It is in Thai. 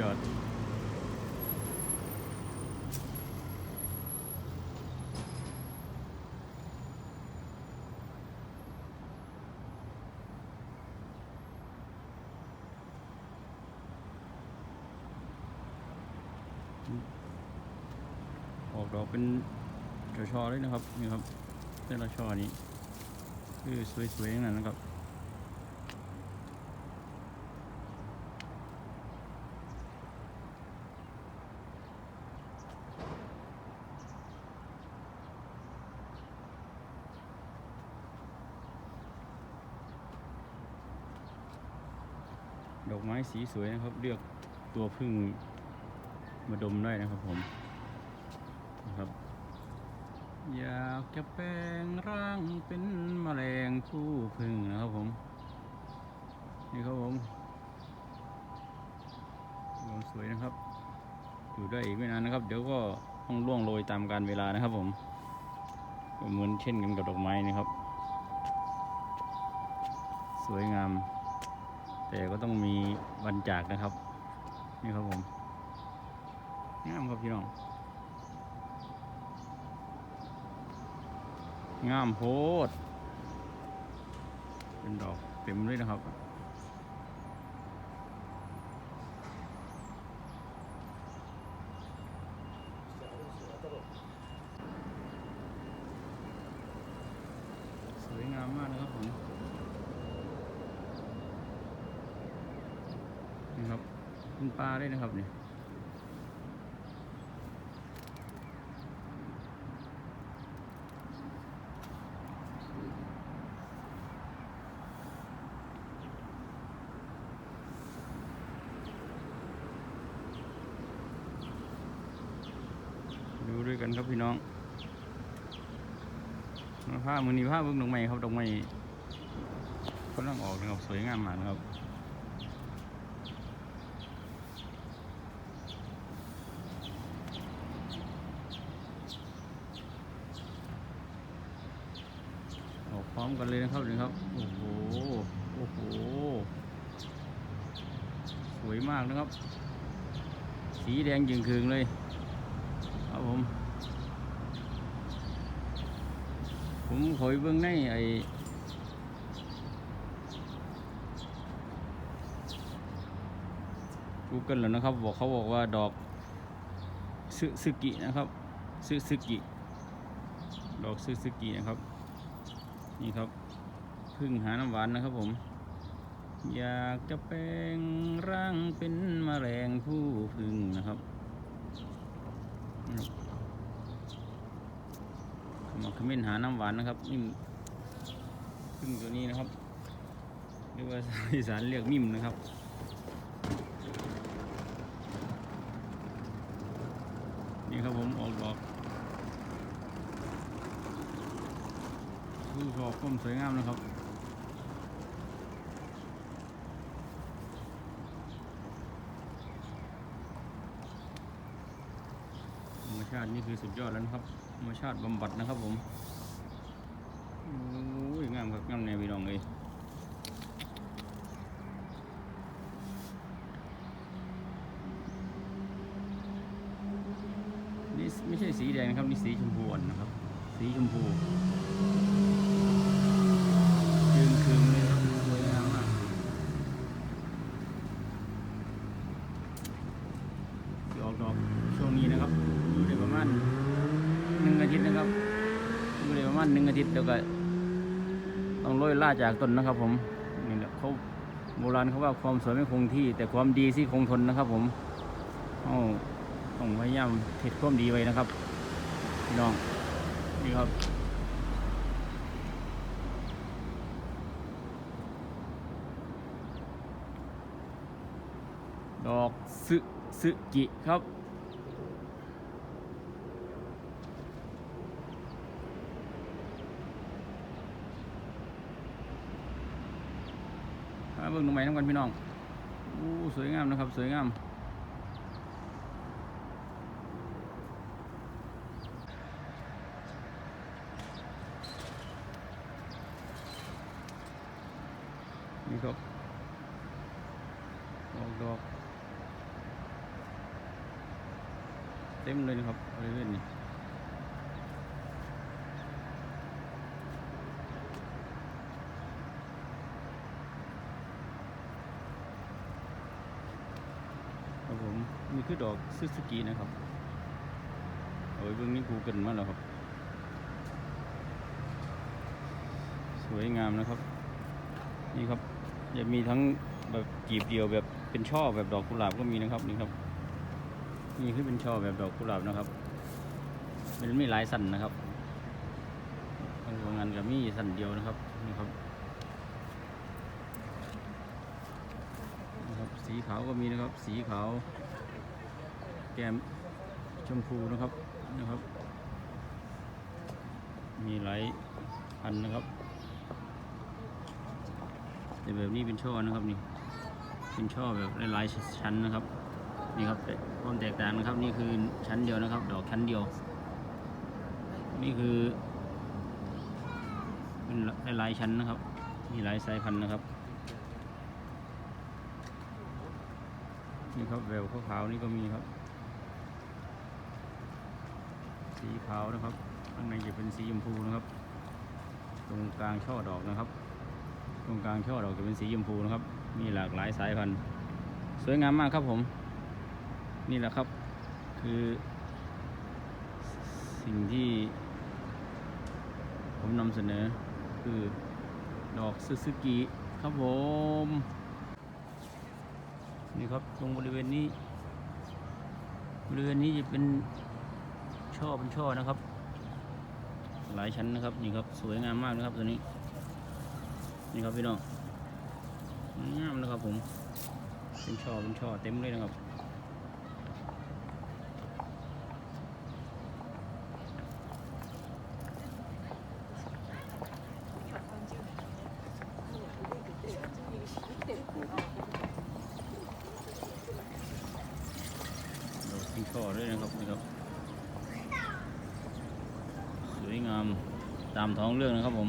ยอดออกดอกเป็นช่อๆเลยนะครับนี่ครับแต่ละช่อนี้คือสวยๆอย่างนั้นนะครับ อกไม้สีสวยนะครับ เลือกตัวพึ่งมาดมได้นะครับผมนะครับอยากจะแปลงร่างเป็นแมลงผู้พึ่งนะครับผม นี่ครับผมดอกสวยนะครับ อยู่ได้อีกไม่นานนะครับ เดี๋ยวก็ต้องล่วงโรยตามการเวลานะครับผมเหมือนเช่นกันกับดอกไม้นะครับ สวยงาม แต่ก็ต้องมีวันจากนะครับ นี่ครับผมงามครับพี่น้องงามโพดเป็นดอกเต็มเลยนะครับ สวยงามมากนะครับผม นี่ครับ เป็นปลาได้นะครับเนี่ยดูด้วยกันครับพี่น้องผ้ามือนี้ผ้าเบิ้งดอกไม้ครับดอกไม้กำลังออกนะครับสวยงามมากนะครับ ออ กันเลยนะครับนี่ครับ โอ้โห โอ้โห สวยมากนะครับ สีแดงจึงคืงเลย ครับผม ผมขอยเบื้องในไอ้กูเกิลแล้วนะครับ บอกเขาบอกว่าดอกซึซึกินะครับซึซึกิดอกซึซึกินะครับ นี่ครับพึ่งหาน้ำหวานนะครับผม อยากจะแปลงร่างเป็นมแมลงผู้พึ่งนะครับมาคอมเมนต์หาน้ำหวานนะครับนี่พึ่งตัวนี้นะครับเรียกว่าอีสานเรียกมิมนะครับนี่ครับผมออกดอก ดูชอบความสวยงามนะครับธรรมชาตินี่คือสุดยอดแล้วนะครับธรรมชาติบำบัดนะครับผมโอ้ยงามครับงามแนวพี่น้องเลยนี่ไม่ใช่สีแดงนะครับ นี่สีชมพูอ่อนนะครับ สีชมพู ยืนคืนเลยครับสวยงามมากที่ออกดอกช่วงนี้นะครับอยู่ได้ประมาณหนึ่งอาทิตย์นะครับอยู่ได้ประมาณหนึ่งอาทิตย์แล้วก็ต้องโรยล่าจากต้นนะครับผมนี่แหละเขาโบราณเขาว่าความสวยไม่คงที่ แต่ความดีที่คงทนนะครับ ผมเอาต้องพยายามเก็บความดีไว้นะครับพี่น้องนี่ครับ ดอก ซึซึกิครับมาเบิ่งตรงไหนน้ำกันพี่น้องอู้สวยงามนะครับ สวยงามนี่ครับออกดอก เต็มเลยนะครับบริเวณนี้ครับผมนี่คือดอกซึสกินะครับเอาไว้เบื้องนี้กูเกินมาแล้วครับ สวยงามนะครับ นี่ครับจะมีทั้งแบบกีบเดียวแบบเป็นช่อแบบดอกกุหลาบก็มีนะครับนี่ครับ นี่คือเป็นช่อแบบดอกกุหลาบนะครับมันไมีหลายสันนะครับบางโรงงานก็มีสันเดียวนะครับนี่ครับนี่ครับ สีขาวก็มีนะครับ สีขาว แก้มชมพูนะครับนะครับ มีหลายพันนะครับแต่แบบนี้เป็นช่อนะครับนี่เป็นช่อแบบหลายๆชั้นนะครับ นี่ครับความแตกต่างนะครับ นี่คือชั้นเดียวนะครับ ดอกชั้นเดียว นี่คือเป็นหลายชั้นนะครับ มีหลายสายพันธุ์นะครับ นี่ครับแววขาวๆนี่ก็มีครับ สีขาวนะครับ ข้างในจะเป็นสีชมพูนะครับ ตรงกลางช่อดอกนะครับ ตรงกลางช่อดอกจะเป็นสีชมพูนะครับ มีหลากหลายสายพันธุ์ สวยงามมากครับผม นี่แหละครับ คือสิ่งที่ ผมนำเสนอคือดอกซูซูกิครับผม นี่ครับตรงบริเวณนี้ บริเวณนี้จะเป็นช่อเป็นช่อนะครับ หลายชั้นนะครับ นี่ครับสวยงามมากนะครับตัวนี้ นี่ครับพี่น้องงามนะครับผมเป็นช่อเป็นช่อเต็มเลยนะครับ เราเป็นช่อ ด้วยนะครับนี่ครับ สวยงามตามท้องเรื่องนะครับผม